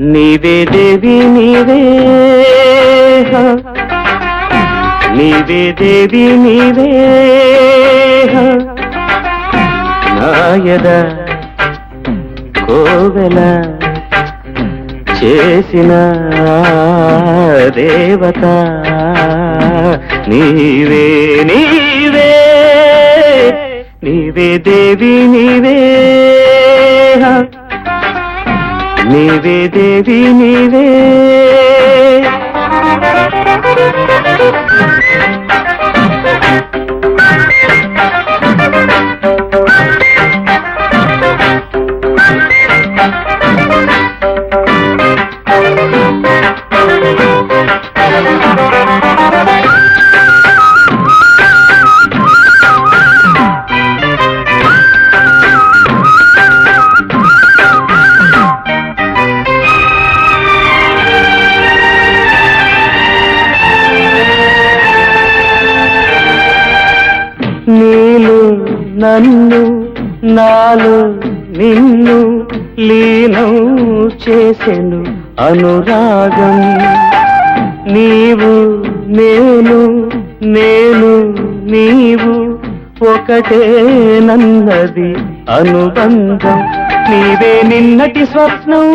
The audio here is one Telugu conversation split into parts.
నీవే దేవి నీవే. నీవే దేవి నీవే. నాయద కోవెల చేసిన దేవత నీవే నీవే. నీవే దేవి నీవే. హ. నీవే దేవి నీవే. నన్ను నాలు నిన్ను లీనం చేసెను అనురాగం. నీవు నేను నేను నీవు ఒకటే నన్నది అనుబంధం. నీవే నిన్నటి స్వప్నం.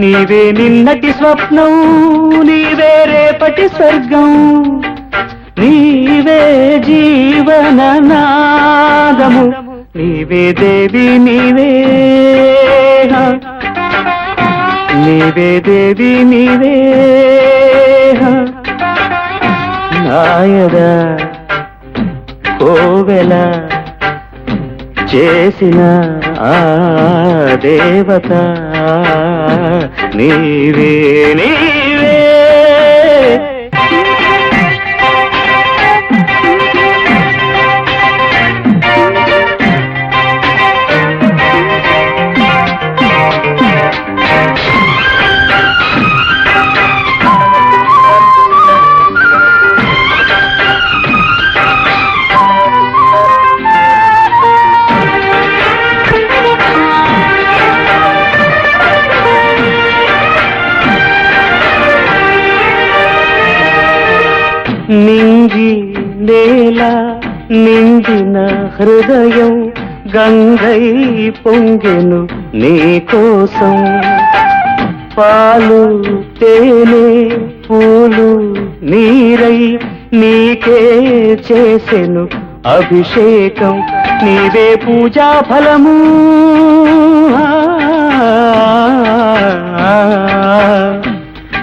నీవే నిన్నటి స్వప్నం నీవే రేపటి స్వర్గం నీవే జీవన నాదము నీవే దేవి నీవే నీవే దేవి నీవే నాయద కోవెల చేసిన ఆ దేవత. నీవే నీవే నింగి నేల నిండిన హృదయం గంగై పొంగెను నీ కోసం. పాలు తేనె పూలు నీరై నీకే చేసెను అభిషేకం. నీవే పూజా ఫలము.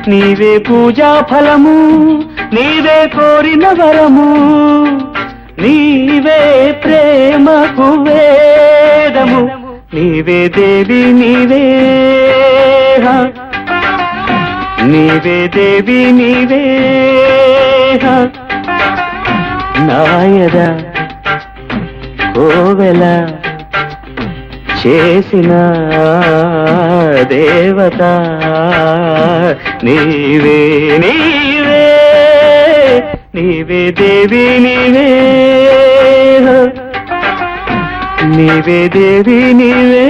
నీవే పూజా ఫలము. నీవే కోరిన వరము నీవే ప్రేమకు వేదము నీవే దేవి నీవే నీవే దేవి నీవే నాయద కోవెల చేసిన దేవత నీవే నీవే నీవే దేవి నీవే. నీవే దేవి నీవే.